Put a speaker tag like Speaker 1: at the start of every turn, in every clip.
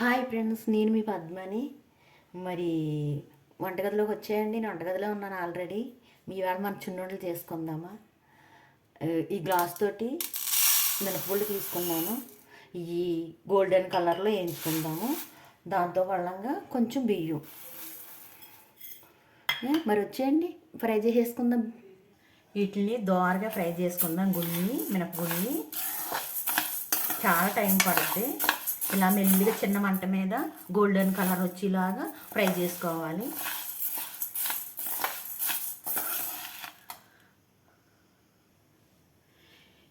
Speaker 1: Hi friends నేను మీ పద్మని. మరి వంటగదిలోకి వచ్చేయండి. నేను వంటగదిలో ఉన్నాను ఆల్రెడీ. మీ వేళ మన చిన్నుండలు చేసుకుందామా? ఈ గ్లాస్ తోటి మినపగుళ్ళు తీసుకున్నాను ఈ గోల్డెన్ కలర్లో వేయించుకుందాము. దాంతో పళ్ళంగా కొంచెం బియ్యం. మరి వచ్చేయండి. ఫ్రై చేసేసుకుందాం. వీటిని దోరగా ఫ్రై చేసుకుందాం. గుళ్ళి మినపగుళ్ళి చాలా టైం పడుతుంది ఇలా మెల్లిగా చిన్న మంట మీద గోల్డెన్ కలర్ వచ్చేలాగా ఫ్రై చేసుకోవాలి.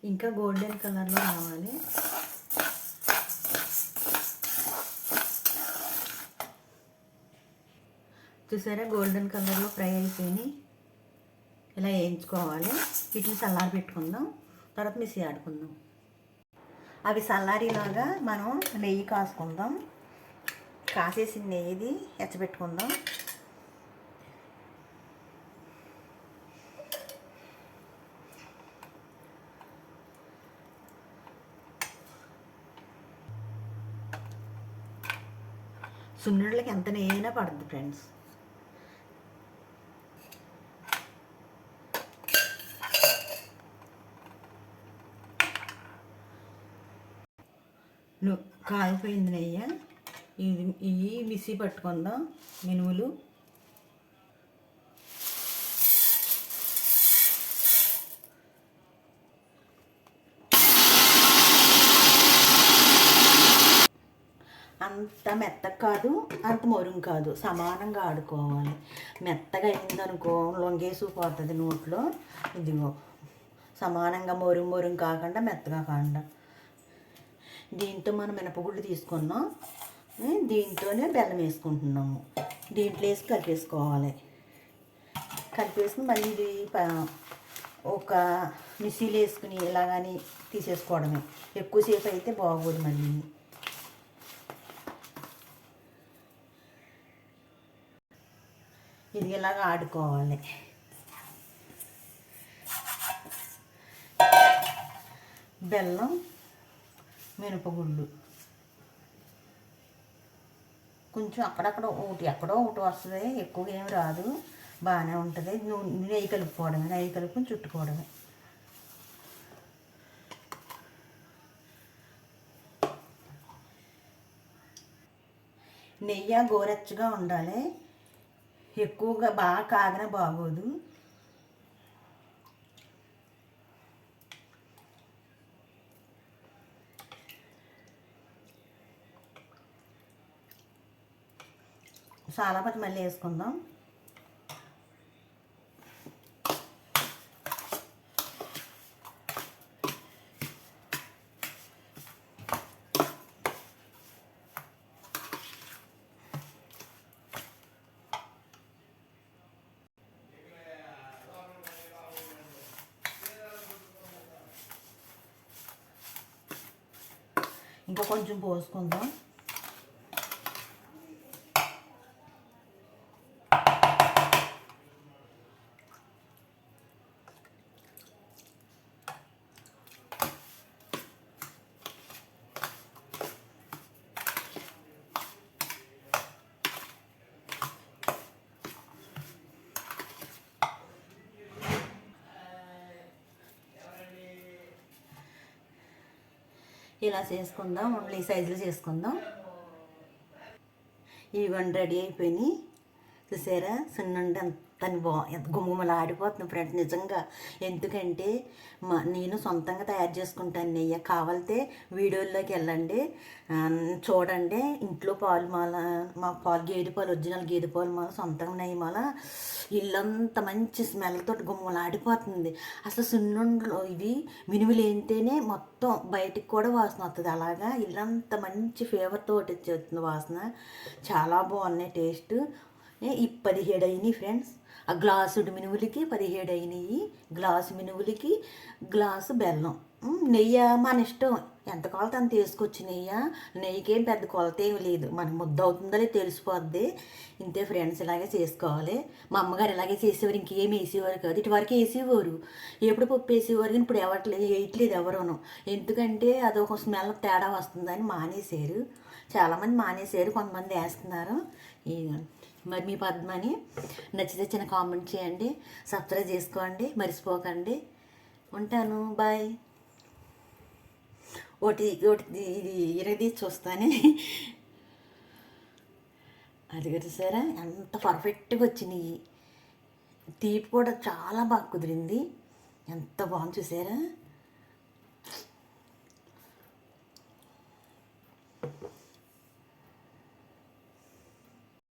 Speaker 1: ఇంకా గోల్డెన్ కలర్లో రావాలి. చూసారా? గోల్డెన్ కలర్లో ఫ్రై అయిపోయినాయి. ఇలా వేయించుకోవాలి. వీటిని చల్లారి పెట్టుకుందాం తర్వాత మిక్సీ ఆడుకుందాం. అవి సల్లారిలాగా మనం నెయ్యి కాసుకుందాం. కాసేసిన నెయ్యిది ఎచ్చబెట్టుకుందాం. సున్నుళ్ళకి ఎంత నెయ్యి అయినా పడుతుంది ఫ్రెండ్స్. కాగిపోయింది కాలిపోయింది నెయ్యి. ఇది ఇవి మిక్సీ పట్టుకుందాం. మినుములు. అంత మెత్తగా కాదు అంత మొరుగు కాదు. సమానంగా ఆడుకోవాలి. మెత్తగా అయిందనుకో లొంగేసి పోతుంది నోట్లో. ఇదిగో సమానంగా మొరుగు మొరుగు కాకుండా మెత్తగా కాకుండా. దీంతో మనం మినపగుళ్ళు తీసుకున్నాం. దీంతోనే బెల్లం వేసుకుంటున్నాము. దీంట్లో వేసి కలిపేసుకోవాలి. కలిపేసుకుని మళ్ళీ ఇది ప- ఒక మిసీలు వేసుకుని ఇలాగని తీసేసుకోవడమే. ఎక్కువసేపు అయితే బాగోదు మళ్ళీ. ఇది ఇలాగ ఆడుకోవాలి. బెల్లం మినపగుళ్ళు కొంచెం అక్కడక్కడ ఒకటి ఎక్కడో ఒకటి వస్తుంది. ఎక్కువగా ఏమి రాదు. బాగానే ఉంటుంది. నెయ్యి కలుపుకోవడమే నెయ్యి కలుపుకొని చుట్టుకోవడమే. నెయ్యి గోరెచ్చగా ఉండాలి. ఎక్కువగా బాగా కాగిన బాగోదు. సాలాపతి మళ్ళీ వేసుకుందాం. ఇంకా కొంచెం పోసుకుందాం. ఇలా చేసుకుందాం ఓన్లీ సైజులు చేసుకుందాం. ఇవన్నీ రెడీ అయిపోయినాయి. చూసారా? సున్నుండి ఎంత తను బా ఎంత గుమ్మలు ఆడిపోతుంది ఫ్రెండ్స్. నిజంగా ఎందుకంటే మా నేను సొంతంగా తయారు చేసుకుంటాను. నెయ్యి కావాలితే వీడియోల్లోకి వెళ్ళండి. చూడండి. ఇంట్లో పాలు మాల మా పాలు గేదె పాలు ఒరిజినల్ గేదె పాలు మాల సొంతంగా నెయ్యి మాల ఇల్లంత మంచి స్మెల్తో గుమ్మలు ఆడిపోతుంది. అసలు సున్నుండలు ఇవి మినుములు ఏంటేనే మొత్తం బయటికి కూడా వాసన వస్తుంది. అలాగా ఇల్లంత మంచి ఫ్లేవర్తో తోటి వచ్చేస్తుంది వాసన. చాలా బాగున్నాయి టేస్ట్. పదిహేడు అయినాయి ఫ్రెండ్స్. ఆ గ్లాసుడు మినువులకి పదిహేడు అయినాయి గ్లాసు మినువులకి గ్లాసు బెల్లం. నెయ్యి మన ఇష్టం. ఎంత కొలత అంత వేసుకోవచ్చు నెయ్యి. నెయ్యికేం పెద్ద కొలత ఏమి లేదు. మనకు ముద్ద అవుతుందో తెలిసిపోద్ది. ఇంతే ఫ్రెండ్స్ ఇలాగే చేసుకోవాలి. మా అమ్మగారు ఇలాగే చేసేవారు. ఇంకేం వేసేవారు కాదు. ఇటు వరకు వేసేవారు. ఎప్పుడు పప్పు వేసేవారు కానీ ఇప్పుడు ఎవట్లేదు వేయట్లేదు ఎవరును. ఎందుకంటే అదొక స్మెల్ తేడా వస్తుందని మానేశారు. చాలామంది మానేసారు కొంతమంది వేస్తున్నారు. ఈ మరి మీ పద్మని నచ్చితే చిన్న కామెంట్ చేయండి సబ్స్క్రైబ్ చేసుకోండి మర్చిపోకండి. ఉంటాను బాయ్ ఒకటి ఒకటి ఇది ఇరది చూస్తానే. అది కదా సరే ఎంత పర్ఫెక్ట్గా వచ్చినాయి. తీపి కూడా చాలా బాగా కుదిరింది. ఎంత బాగుంది చూసారా?